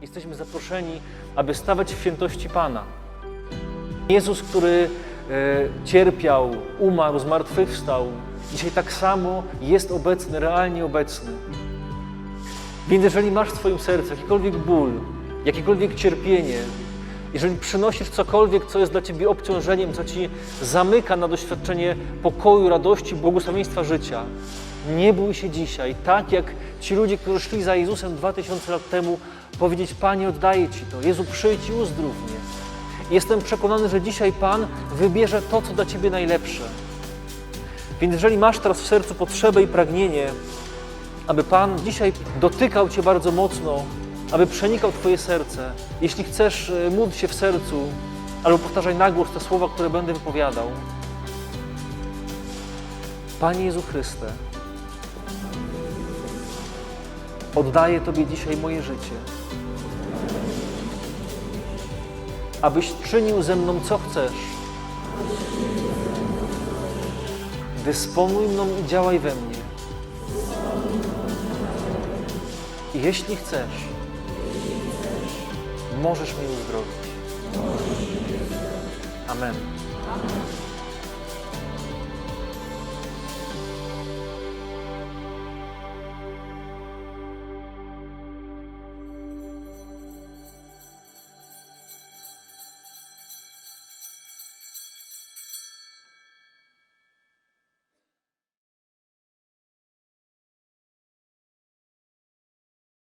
Jesteśmy zaproszeni, aby stawać w świętości Pana. Jezus, który e, cierpiał, umarł, zmartwychwstał, dzisiaj tak samo jest obecny, realnie obecny. Więc jeżeli masz w Twoim sercu jakikolwiek ból, jakiekolwiek cierpienie, jeżeli przynosisz cokolwiek, co jest dla Ciebie obciążeniem, co Ci zamyka na doświadczenie pokoju, radości, błogosławieństwa życia, nie bój się dzisiaj, tak jak ci ludzie, którzy szli za Jezusem 2000 lat temu, powiedzieć: Panie, oddaję Ci to. Jezu, przyjdź i uzdrów mnie. Jestem przekonany, że dzisiaj Pan wybierze to, co dla Ciebie najlepsze. Więc jeżeli masz teraz w sercu potrzebę i pragnienie, aby Pan dzisiaj dotykał Cię bardzo mocno, aby przenikał Twoje serce. Jeśli chcesz, e, módl się w sercu, albo powtarzaj na głos te słowa, które będę wypowiadał. Panie Jezu Chryste, oddaję Tobie dzisiaj moje życie, abyś czynił ze mną co chcesz. Dysponuj mną i działaj we mnie. Jeśli chcesz, możesz mnie uzdrowić. Amen.